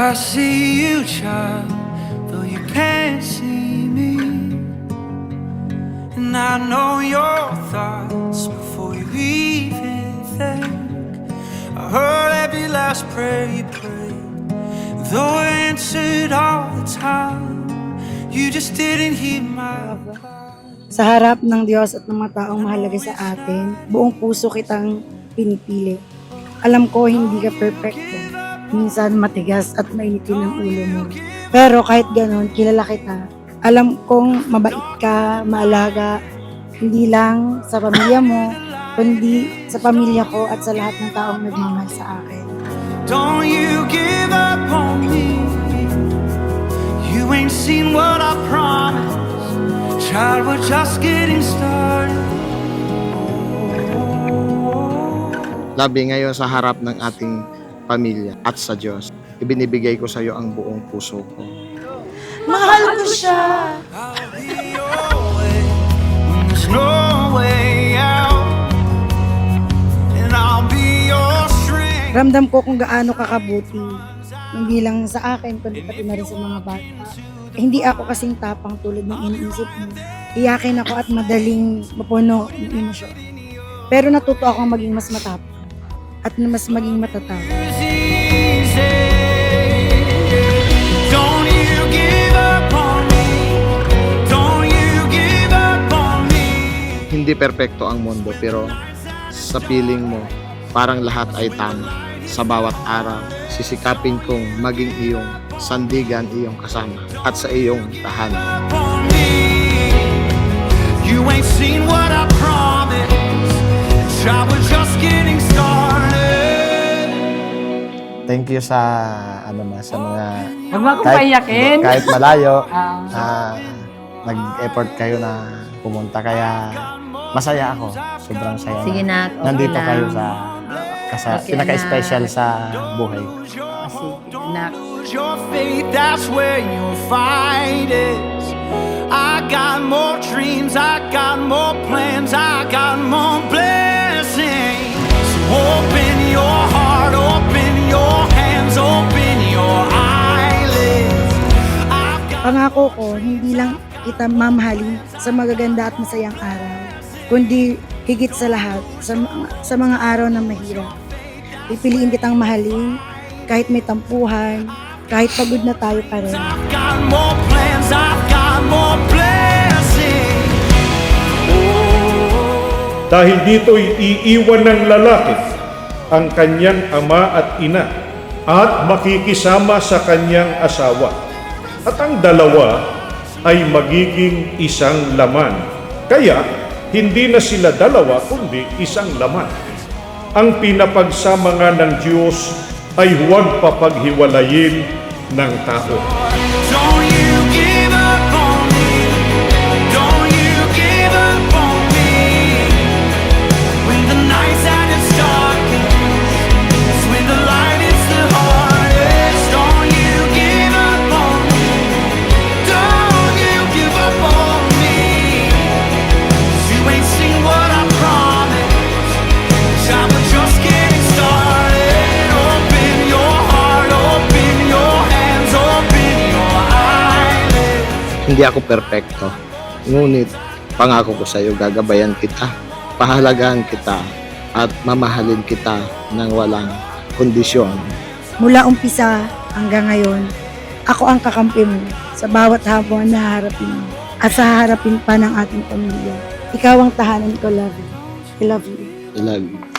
I see you, child, though you can't see me. And I know your thoughts before you even think. I heard every last prayer you prayed, though I answered all the time. You just didn't hear my reply. Sa harap ng Diyos at ng mga taong mahalaga sa atin, buong puso kitang pinipili. Alam ko hindi ka perfecto. Minsan matigas at mainitin ang ulo mo. Pero kahit ganon, kilala kita. Alam kong mabait ka, maalaga, hindi lang sa pamilya mo, kundi sa pamilya ko at sa lahat ng taong nagmamahal sa akin. Don't you give up on me. You ain't seen what I promised. Child, we're just getting started. Labi ngayon sa harap ng ating pamilya at sa Diyos. Ibinibigay ko sa iyo ang buong puso ko. Mahal ko siya! Ramdam ko kung gaano kakabuti. Hindi lang sa akin, kundi pati na rin sa mga bata. Eh, hindi ako kasing tapang tulad ng iniisip mo. Iyakin ako at madaling mapuno ng emosyon. Pero natuto ako maging mas matapang at na mas maging matatag. It's easy. Don't you give up on me. Don't you give up on me. Hindi perpekto ang mundo pero sa piling mo, parang lahat ay tama. Sa bawat araw, sisikapin kong maging iyong sandigan iyong kasama at sa iyong tahanan. Thank you sa ano ma sa mga Huwag mo akong paiyakin. kahit malayo Ah. ah, nag-effort kayo na pumunta kaya masaya ako. Sobrang saya. Sige na, okay Nandito lang. kayo sa kasa, Okay pinaka-special na. sa buhay. Ah, sige, nak. Lose your faith, that's where your fight is. Pangako ko, hindi lang kita mamahalin sa magaganda at masayang araw, kundi higit sa lahat, sa, mga- sa mga araw na mahirap. Pipiliin kitang mahalin, kahit may tampuhan, kahit pagod na tayo pa rin. I've got more plans, I've got more blessings. Dahil dito'y iiwan ng lalaki ang kanyang ama at ina at makikisama sa kanyang asawa. At ang dalawa ay magiging isang laman. Kaya, hindi na sila dalawa kundi isang laman. Ang pinapagsama nga ng Diyos ay huwag papaghiwalayin ng tao. Hindi ako perpekto. Ngunit pangako ko sa iyo, gagabayan kita, pahalagahan kita, at mamahalin kita ng walang kondisyon. Mula umpisa hanggang ngayon, ako ang kakampi mo sa bawat habon na harapin mo at sa harapin pa ng ating pamilya. Ikaw ang tahanan ko, love you. I love you. I love you.